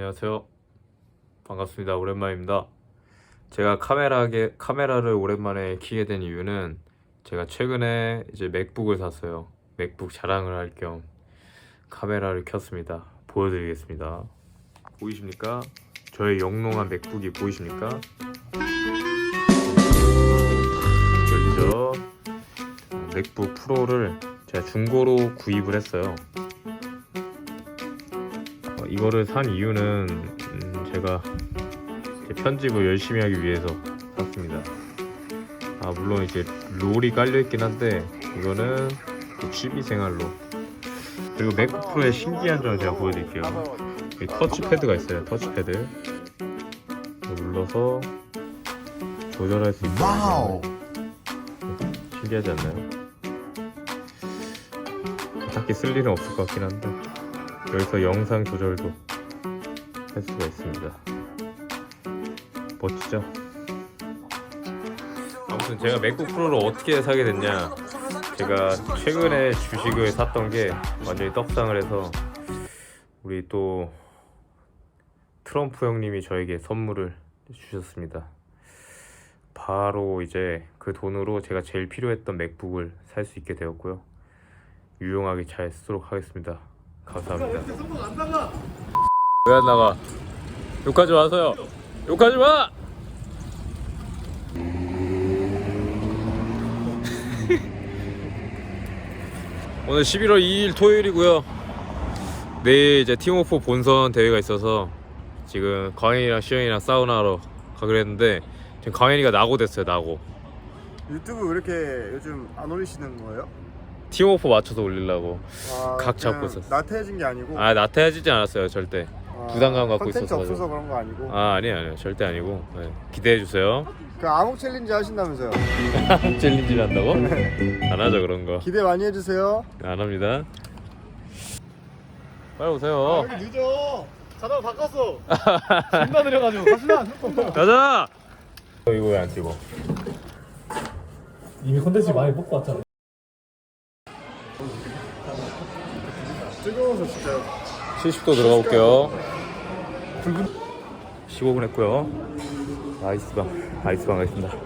안녕하세요. 반갑습니다. 오랜만입니다. 제가 카메라게 카메라를 오랜만에 키게 된 이유는 제가 최근에 이제 맥북을 샀어요. 맥북 자랑을 할 겸 카메라를 켰습니다. 보여드리겠습니다. 보이십니까? 저의 영롱한 맥북이 보이십니까? 열리죠? 맥북 프로를 제가 중고로 구입을 했어요. 어, 이거를 산 이유는 음, 제가 이제 편집을 열심히 하기 위해서 샀습니다. 아 물론 이제 롤이 깔려 있긴 한데 이거는 그 취미 생활로 그리고 맥북 프로의 신기한 점을 제가 보여드릴게요. 여기 터치패드가 있어요. 터치패드 눌러서 조절할 수 있어요. 와우. 신기하지 않나요? 딱히 쓸 일은 없을 것 같긴 한데 여기서 영상 조절도 할 수가 있습니다. 멋지죠? 아무튼 제가 맥북 프로를 어떻게 사게 됐냐? 제가 최근에 주식을 샀던 게 완전히 떡상을 해서 우리 또 트럼프 형님이 저에게 선물을 주셨습니다. 바로 이제 그 돈으로 제가 제일 필요했던 맥북을 살 수 있게 되었고요. 유용하게 잘 쓰도록 하겠습니다. 감사합니다. 왜 안 나가? 욕하지 마세요. 욕하지 마. 오늘 11월 2일 토요일이고요. 내일 이제 팀오프 본선 대회가 있어서 지금 광현이랑 시현이랑 사우나하러 가기로 했는데 지금 광현이가 나고 됐어요. 나고. 유튜브 왜 이렇게 요즘 안 올리시는 거예요? 팀오프 맞춰서 올리려고. 아, 각 잡고 그냥 있었어. 나태해진 게 아니고 아 나태해지지 않았어요 절대. 아, 부담감 갖고 컨텐츠 있어서 없어서 그런 거 아니고 아 아니에요 아니에요 절대 아니고 네. 기대해 주세요. 그 암흑 챌린지 하신다면서요? 챌린지를 한다고? 안 하죠 그런 거. 기대 많이 해주세요. 안 합니다. 빨리 오세요. 아, 늦어. 자다가 바꿨어. 존나 느려가지고 가시나? 가자. 이거 왜 안 찍어? 이미 컨텐츠 많이 뽑고 왔잖아. 뜨거워서 진짜 70도 들어가 볼게요. 15분 했고요. 아이스방, 아이스방 가겠습니다.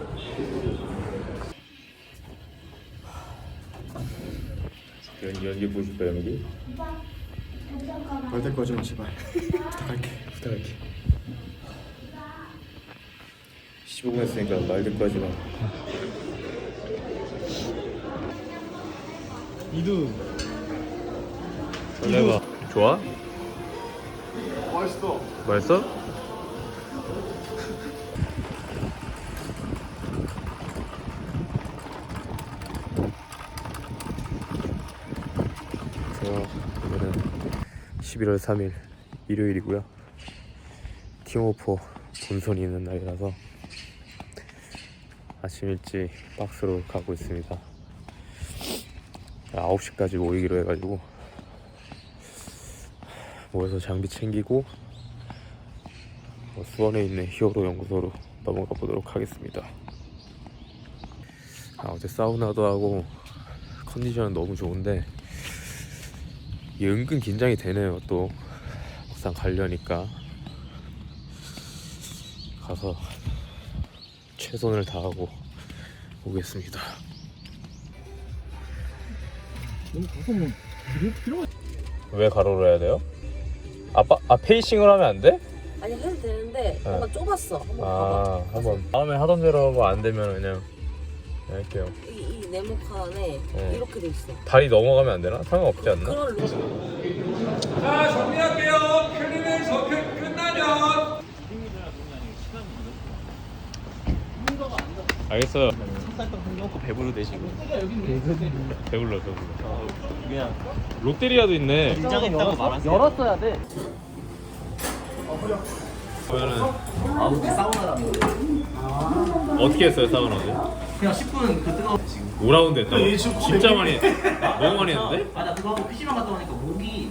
연기 연기 보실 거예요 연기? 말될 거좀 제발. 부탁할게, 부탁할게. 15분 했으니까 말 듣고 하지 마. 이두 설 레봐. 좋아? 맛있어. 맛있어? 그래서 오늘은 11월 3일 일요일이고요. 팀오포 본선이 있는 날이라서 아침 일찍 박스로 가고 있습니다. 9시까지 모이기로 해가지고 모여서 장비 챙기고 어, 수원에 있는 히어로 연구소로 넘어가 보도록 하겠습니다. 아, 어제 사우나도 하고 컨디션은 너무 좋은데 이게 은근 긴장이 되네요. 또 막상 가려니까 가서 최선을 다하고 오겠습니다. 뭐왜 가로를 해야 돼요? 아빠 아 페이싱을 하면 안 돼? 아니 해도 되는데 네. 뭔가 좁았어. 한번 봐봐. 아 한번 다음에 하던 대로 하고 안 되면 그냥 할게요. 이, 이 네모칸에 네. 이렇게 돼 있어. 다리 넘어가면 안 되나? 상관없지 않나? 그런. 자, 정리할게요. 클리는 저 끝- 끝나면 알겠어요. 배부르대 지금. 배불러 배불러. 그냥 롯데리아도 있네. 긴장했다고 말하세요. 열었어야 돼. 그러면은 아 우리 사우나라고. 어떻게 했어요 사우나는? 그냥 10분 그 지금. 5라운드 했다고? 진짜 많이 했- 너무 많이 했는데? 아나 그거 하고 PC방 갔다 오니까 목이.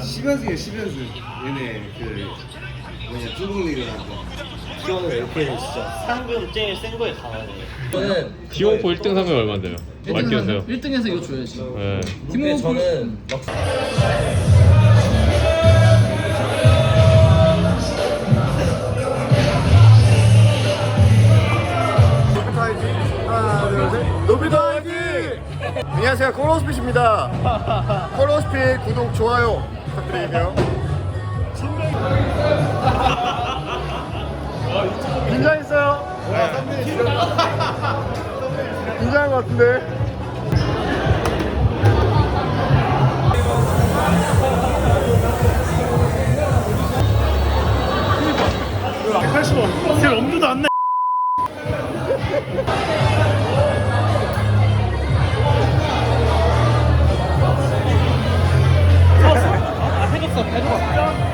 시간승이야 시간승 얘네 그 뭐냐 한 기왕에서 이렇게 진짜 상금 제일 센 거에 가야 돼. 저는 디오프 1등 상금 얼마인데요? 맡겨주세요 1등에서 이거 줘야지. 네. 근데 저는 안녕하세요. 코로스핏입니다. 코로스핏 구독, 좋아요 부탁드리고요. 긴장했어요? 긴장한 네. 아, 것 같은데. 제 엄두도 안 내. 아, 아, 해줬어, 해줬어.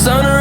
sunrise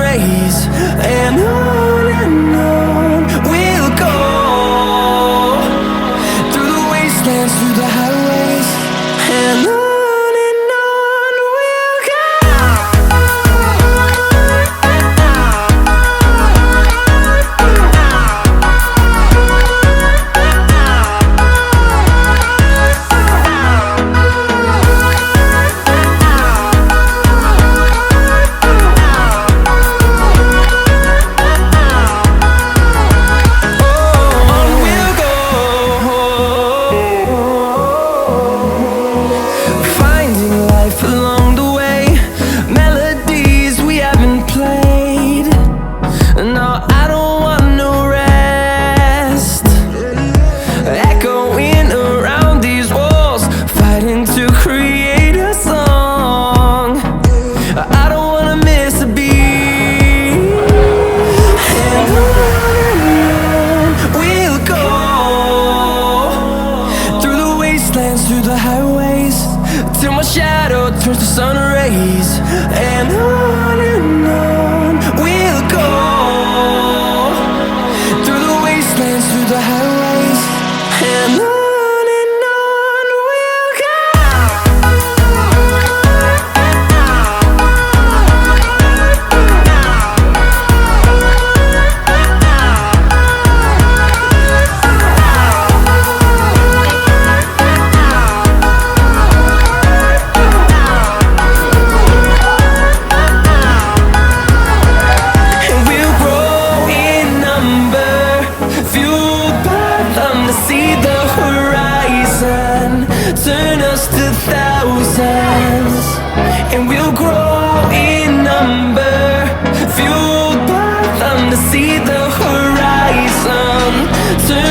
horizon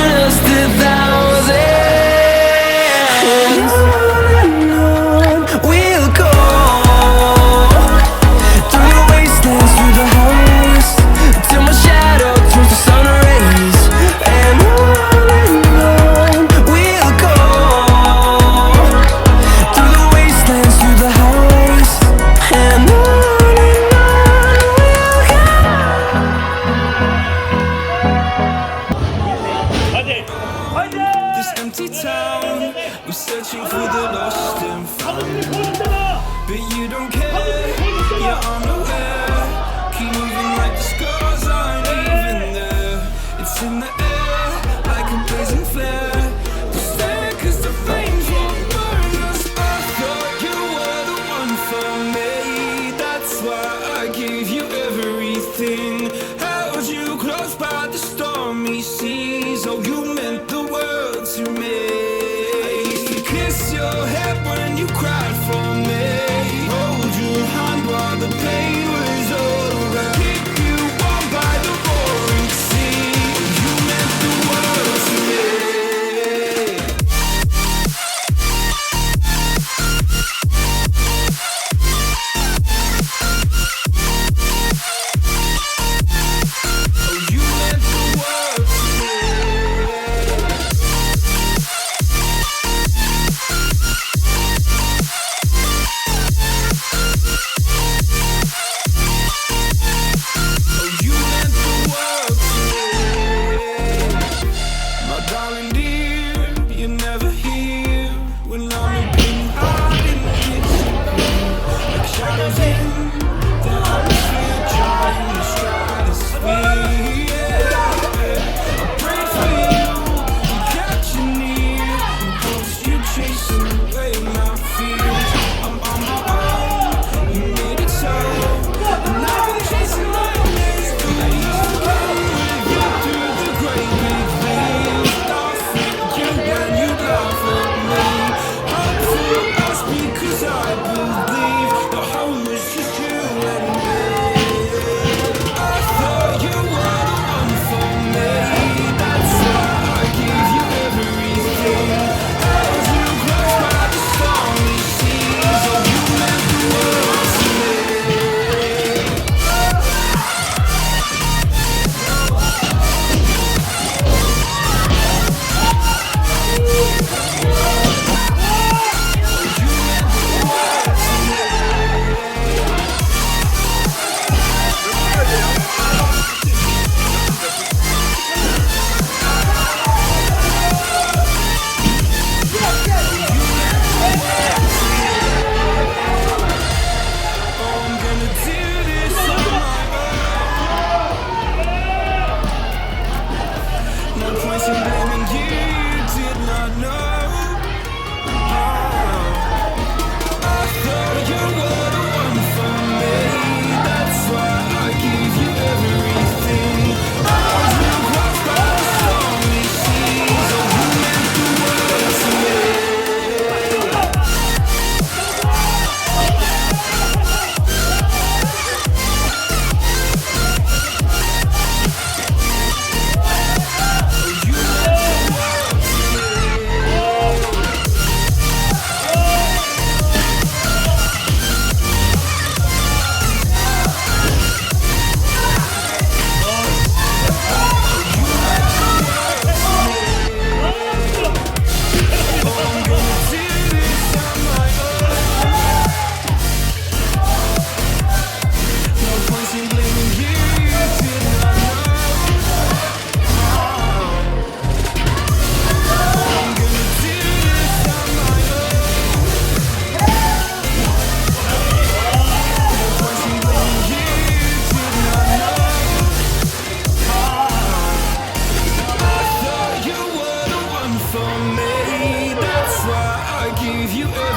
Yeah. You're the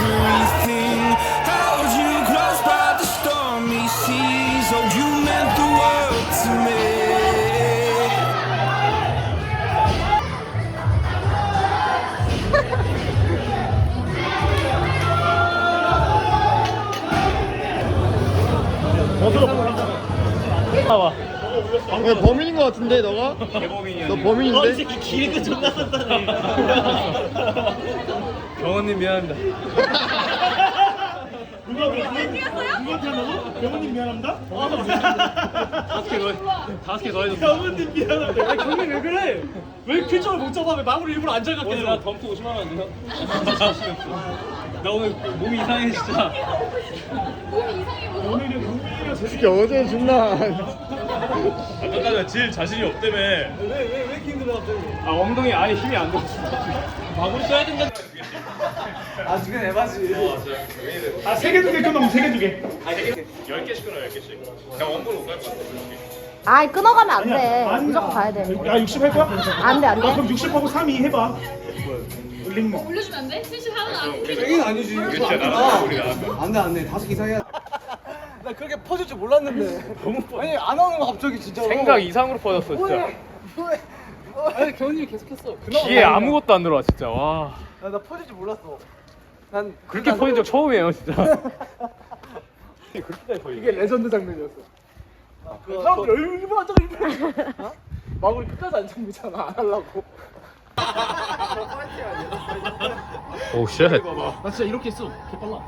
everything. Held you close by the stormy seas. Oh, you meant the world to me. 나와. 야, 범인인 것 같은데 너가? 너 범인인데? 이 새끼 길게 존나 썼다네. 경원님 미안합니다. 누구한테 한다고? 병원님 미안합니다. 다섯 개더 해줬어. 병원님 미안합니다. 아, 경민 왜 그래? 왜 필적을 못 잡아? 왜 마무리 일부러 안? 오늘 나 덤프 50만 원안 돼요? 나 오늘 몸이 이상해 진짜. 오늘은 경민이가 저 새끼 어제 존나. 아까까지 질 자신이 없다며. 왜왜 왜 이렇게 힘들어 갑자기? 아 엉덩이 아예 힘이 안 들어. 마무리 써야 된다. 아 지금 에바지. 아세 개 두개 끊으면 세개 두 개. 10개씩 끊어 10개씩. 그냥 원본 못갈 것 같아. 아이 끊어가면 안 돼. 무조건 가야 돼. 야60 할 거야? 안 돼, 안나 돼. 그럼 60하고 3, 2 해봐. 링모. 올려주면 안 돼? 실시 하면 안 돼. 이건 아니지. 진짜 나랑 우리 나. 안돼 안 돼 다섯 개 이상 해야. 나 그렇게 퍼질 줄 몰랐는데. 너무 아니 안 하는 거 갑자기 진짜. 생각 이상으로 퍼졌어 진짜. 아니 경훈님이 계속했어. 귀에 아무것도 안 들어와 진짜. 와. 나, 나 퍼질 줄 몰랐어. 난 그렇게 퍼진 적 처음이에요 진짜. 이게 레전드 장면이었어. 사람들 얼마나 있네. 마무리 끝까지 안 챙기잖아 안 하려고. 오 쉣. 나 진짜 이렇게 했어. 개빨라.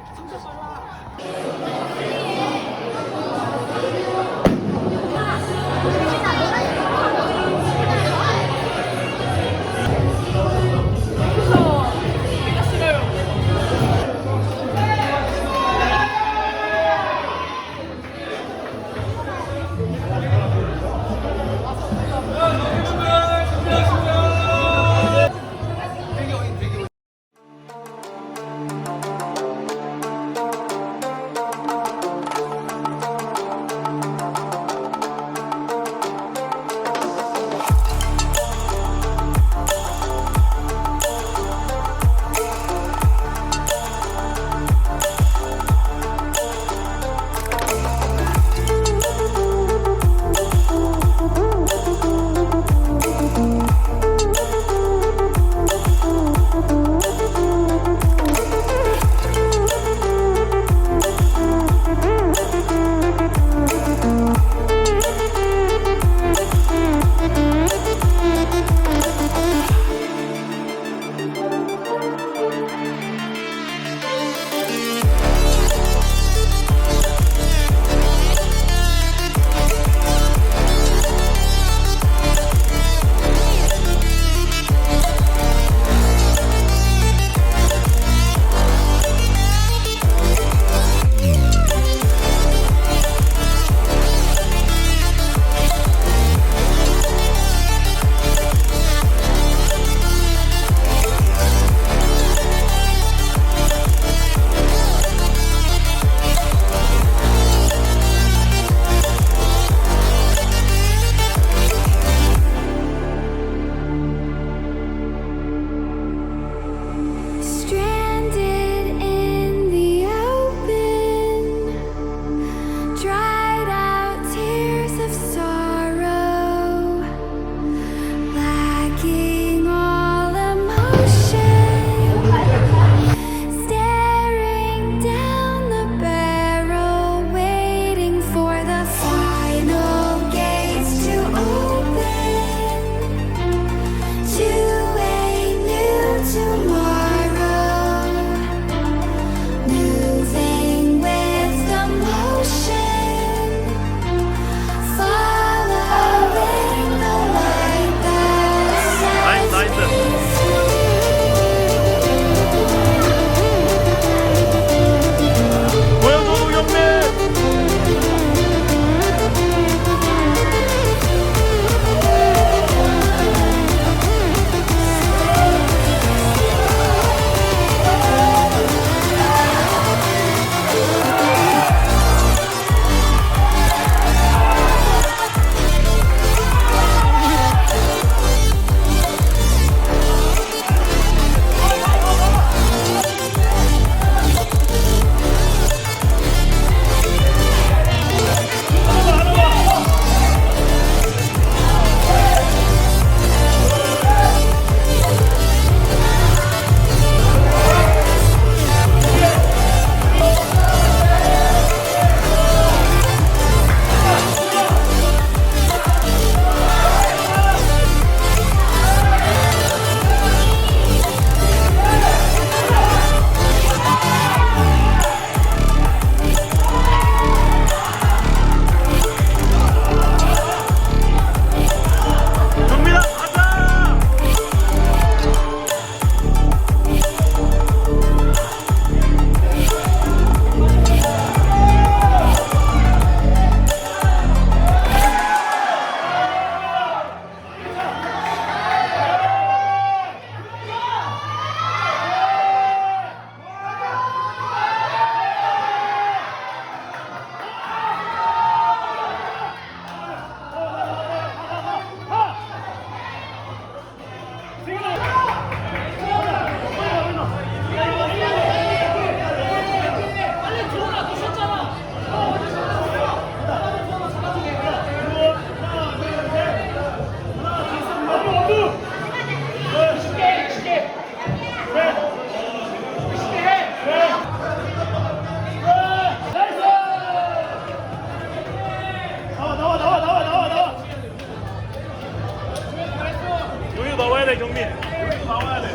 돼 경민. 여기도 나와야 돼.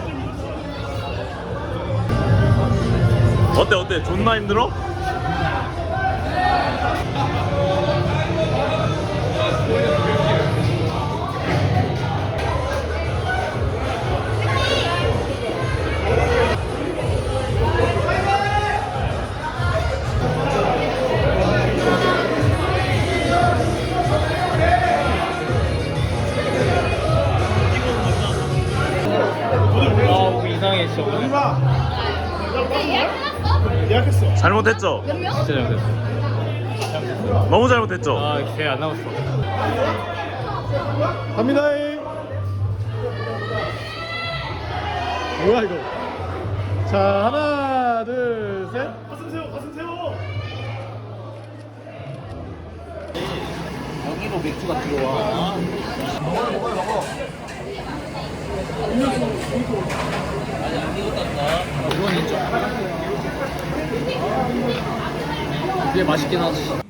어때 어때? 존나 힘들어? 오늘. 예약해놨어? 잘못했죠? 몇 명? 진짜 잘못했어. 너무 잘못했죠? 아, 걔 안 나왔어. 갑니다. 뭐야 이거? 자 하나 둘 셋. 가슴 세워 가슴 세워. 여기로 맥주가 들어와. 먹어 먹어 먹어. 인정. 그게 맛있긴 하지.